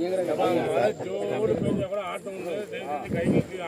ஜோடு பெஞ்சா கூட ஆட்டம் உண்டு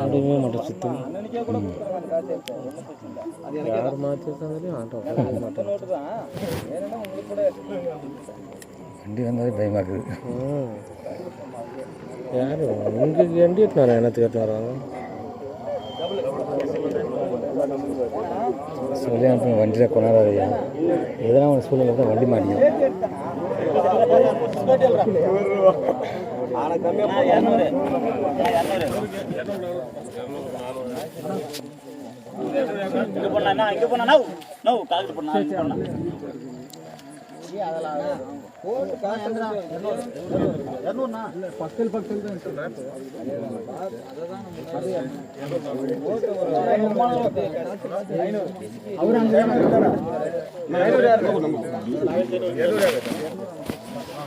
ஆடவே மாட்டேன் சுத்தம். யார் மாற்றிருக்காங்களே ஆட்டம் மாட்டேன். வண்டி வந்தாலே பயமாக இருக்குது. யார் உங்களுக்கு வண்டி எட்டுனாரா என்னத்துக்கு எட்டுனாரா சொல்லி அனுப்புங்க வண்டியில் கொண்டாடாதையா எதனா ஒரு சூழ்நிலை தான் வண்டி மாட்டியும் இங்க போனா இங்க போனா நோ நோ கால் பண்ணா இருந்துச்சு அதெல்லாம் கோர்ட்டு காசு இரநூறுண்ணா இல்லை பக்கல் பக்கல் தான் சொல்கிறேன் அவர் அங்கே ஐநூறு ஐநூறு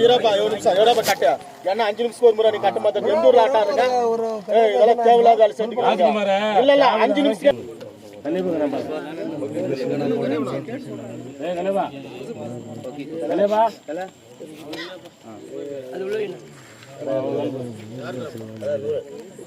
இருப்பா ஏழு நிமிஷம் எவ்வளோ கட்டு ஏன்னா அஞ்சு நிமிஷம் ஒரு முறை நீ கட்ட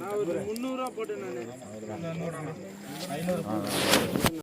நான் ஒரு போட்டேன் நான்